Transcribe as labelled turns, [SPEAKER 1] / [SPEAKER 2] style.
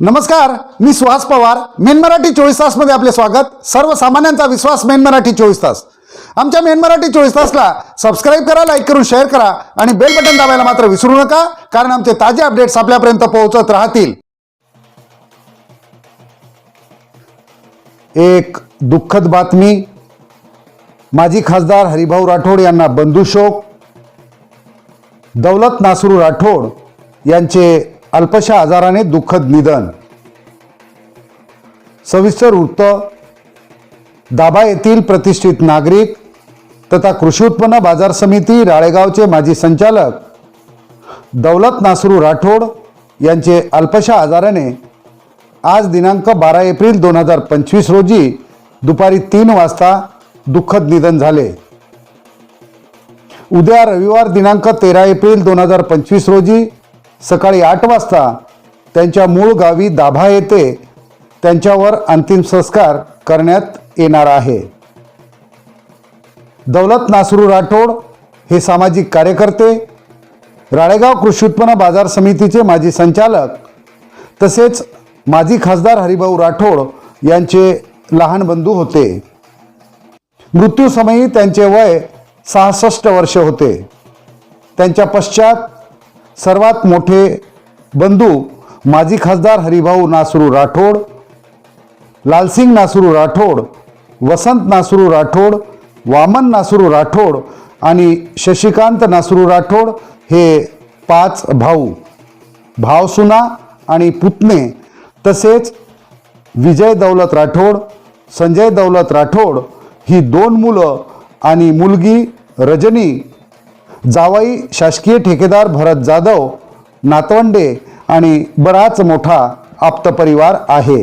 [SPEAKER 1] नमस्कार मी सुहास पवार. मेन मराठी चोवीस तासमध्ये आपले स्वागत. सर्वसामान्यांचा विश्वास मेन मराठी चोवीस तास. आमच्या मेन मराठी चोवीस तासला सबस्क्राईब करा लाईक करून शेअर करा आणि बेल बटन दाबायला मात्र विसरू नका कारण आमचे ताजे अपडेट्स आपल्यापर्यंत पोहोचत राहतील. एक दुःखद बातमी. माजी खासदार हरिभाऊ राठोड यांना बंधुशोक. दौलत नासरू राठोड यांचे अल्पशा आजाराने दुःखद निधन. सविस्तर वृत्त. दाभा येथील प्रतिष्ठित नागरिक तथा कृषी उत्पन्न बाजार समिती राळेगावचे माजी संचालक दौलत नासरू राठोड यांचे अल्पशा आजाराने आज दिनांक बारा एप्रिल दोन हजार पंचवीस रोजी दुपारी तीन वाजता दुःखद निधन झाले. उद्या रविवार दिनांक तेरा एप्रिल दोन हजार पंचवीस रोजी सकाळी आठ वाजता त्यांच्या मूळ गावी दाभा येथे त्यांच्यावर अंतिम संस्कार करण्यात येणार आहे. दौलत नासरू राठोड हे सामाजिक कार्यकर्ते राळेगाव कृषी उत्पन्न बाजार समितीचे माजी संचालक तसेच माजी खासदार हरिभाऊ राठोड यांचे लहान बंधू होते. मृत्यूसमयी त्यांचे वय सहासष्ट वर्ष होते. त्यांच्या पश्चात सर्वात मोठे बंधू माजी खासदार हरिभाऊ नासरू राठोड लालसिंग नासरू राठोड वसंत नासरू राठोड वामन नासरू राठोड आणि शशिकांत नासरू राठोड हे पाच भाऊ. भावसुना आणि पुतणे तसेच विजय दौलत राठोड संजय दौलत राठोड ही दोन मुलं आणि मुलगी रजनी जावाई शासकीय ठेकेदार भरत जाधव नातवंडे आणि बराच मोठा आप्तपरिवार आहे.